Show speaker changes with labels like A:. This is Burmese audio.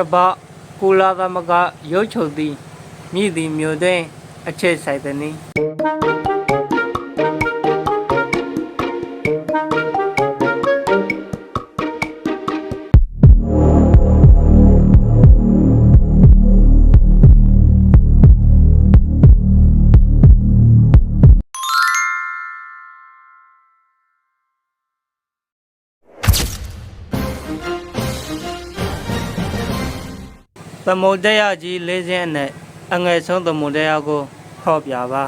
A: ကပ္ပကုလာသမဂရုပ်ချုပ်သည်မြည်သည်မြို့တွင်အခြေဆိုင်သည် သမုဒ္ဒယကြီးလေးစင်းနဲ့အငယ်ဆုံးသမုဒ္ဒယကိုဟောပြပါ